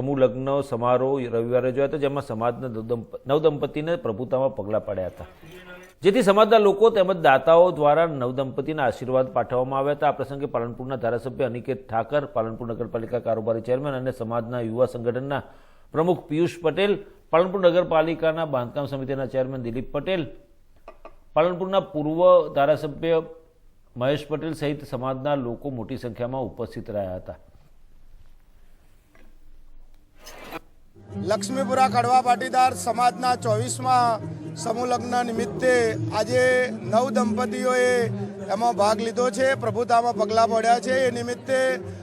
સમૂહ લગ્ન, સમારોહ, રવિવારે જોયા હતા જેમાં સમાજના નવદંપ- નવદંપતિને પ્રભુતામાં પગલાં પાડ્યા હતા. જેથી સમાજના લોકો તેમજ દાતાઓ દ્વારા નવદંપતિના આશીર્વાદ પાઠવવામાં આવ્યા હતા. આ પ્રસંગે પાલનપુરના ધારાસભ્ય અનિકેત ઠાકર, પાલનપુર નગરપાલિકા કારોબારી ચેરમેન અને સમાજના યુવા સંગઠનના પ્રમુખ પિયુષ પટેલ, પાલનપુર નગરપાલિકાના બાંધકામ સમિતિના ચેરમેન દિલીપ પટેલ, પાલનપુરના પૂર્વ ધારાસભ્ય મહેશ પટેલ સહિત સમાજના લોકો મોટી સંખ્યામાં ઉપસ્થિત રહ્યા હતા. લક્ષ્મીપુરા કડવા પાટીદાર સમાજના ચોવીસમાં સમૂહ લગ્ન નિમિત્તે આજે નવ દંપતીઓએ એમાં ભાગ લીધો છે. પ્રભુતામાં પગલાં પડ્યા છે. એ નિમિત્તે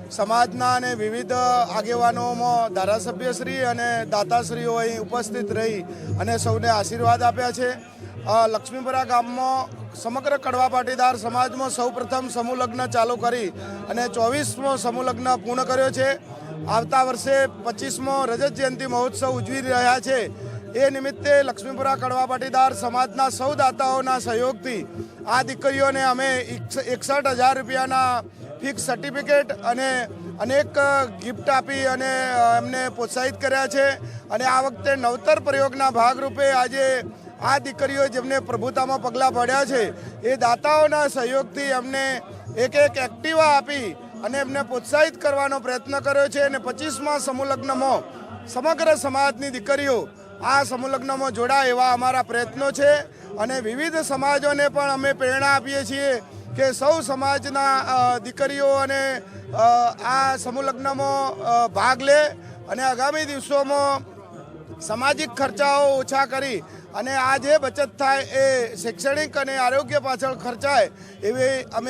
સમાજના અને વિવિધ આગેવાનોમાં ધારાસભ્યશ્રી અને દાતાશ્રીઓ અહીં ઉપસ્થિત રહી અને સૌને આશીર્વાદ આપ્યા છે. લક્ષ્મીપુરા ગામમાં સમગ્ર કડવા પાટીદાર સમાજમાં સૌ પ્રથમ સમૂહ લગ્ન ચાલુ કરી અને ચોવીસમો સમૂહ લગ્ન પૂર્ણ કર્યો છે. આવતા વર્ષે પચીસમો રજત જયંતિ મહોત્સવ ઉજવી રહ્યા છે. એ નિમિત્તે લક્ષ્મીપુરા કડવા પાટીદાર સમાજના સૌ દાતાઓના સહયોગથી આ દીકરીઓને અમે એકસઠ હજાર રૂપિયાના ફિક્સ સર્ટિફિકેટ અને અનેક ગિફ્ટ આપી અને એમને પ્રોત્સાહિત કર્યા છે. અને આ વખતે નવતર પ્રયોગના ભાગરૂપે આજે આ દીકરીઓ જેમને પ્રભુતામાં પગલાં પડ્યા છે, એ દાતાઓના સહયોગથી એમને એક એક એક્ટિવા આપી અને એમને પ્રોત્સાહિત કરવાનો પ્રયત્ન કર્યો છે અને પચીસમાં સમૂહલગ્નમાં, સમગ્ર સમાજની દીકરીઓ આ સમુલગ્નમાં જોડાય એવા અમારા પ્રયત્નો છે અને વિવિધ સમાજોને પણ અમે પ્રેરણા આપીએ છીએ કે સૌ સમાજના દીકરીઓ અને આ સમુલગ્નમાં ભાગ લે અને આગામી દિવસોમાં સામાજિક ખર્ચાઓ ઓછા કરી અને આ જે બચત થાય એ શૈક્ષણિક અને આરોગ્ય પાછળ ખર્ચાય એવી અમે